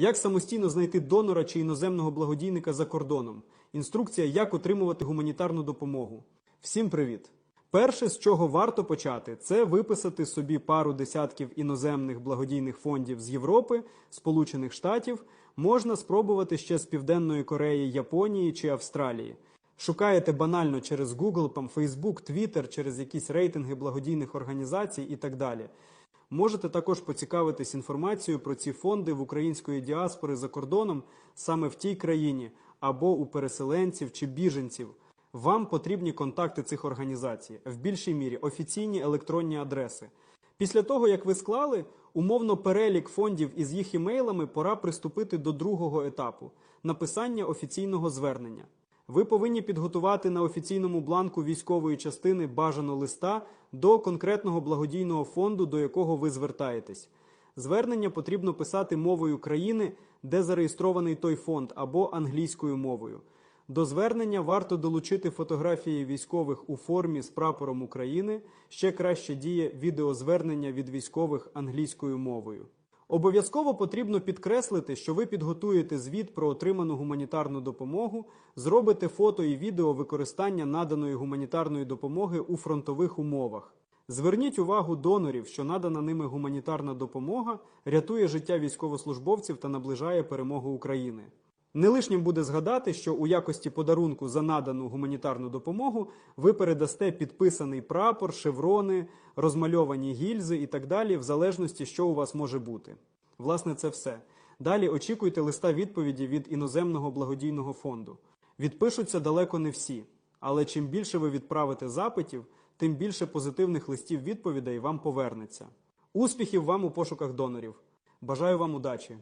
Як самостійно знайти донора чи іноземного благодійника за кордоном? Інструкція, як отримувати гуманітарну допомогу. Всім привіт! Перше, з чого варто почати, це виписати собі пару десятків іноземних благодійних фондів з Європи, Сполучених Штатів. Можна спробувати ще з Південної Кореї, Японії чи Австралії. Шукаєте банально через Google, там, Facebook, Twitter, через якісь рейтинги благодійних організацій і так далі. Можете також поцікавитись інформацією про ці фонди в української діаспори за кордоном саме в тій країні або у переселенців чи біженців. Вам потрібні контакти цих організацій, в більшій мірі офіційні електронні адреси. Після того, як ви склали умовно перелік фондів із їх імейлами, пора приступити до другого етапу написання офіційного звернення. Ви повинні підготувати на офіційному бланку військової частини бажано листа до конкретного благодійного фонду, до якого ви звертаєтесь. Звернення потрібно писати мовою країни, де зареєстрований той фонд, або англійською мовою. До звернення варто долучити фотографії військових у формі з прапором України. Ще краще діє відеозвернення від військових англійською мовою. Обов'язково потрібно підкреслити, що ви підготуєте звіт про отриману гуманітарну допомогу, зробите фото і відео використання наданої гуманітарної допомоги у фронтових умовах. Зверніть увагу донорів, що надана ними гуманітарна допомога рятує життя військовослужбовців та наближає перемогу України. Не лишнім буде згадати, що у якості подарунку за надану гуманітарну допомогу ви передасте підписаний прапор, шеврони, розмальовані гільзи і так далі, в залежності, що у вас може бути. Власне, це все. Далі очікуйте листа відповіді від іноземного благодійного фонду. Відпишуться далеко не всі, але чим більше ви відправите запитів, тим більше позитивних листів відповідей вам повернеться. Успіхів вам у пошуках донорів! Бажаю вам удачі!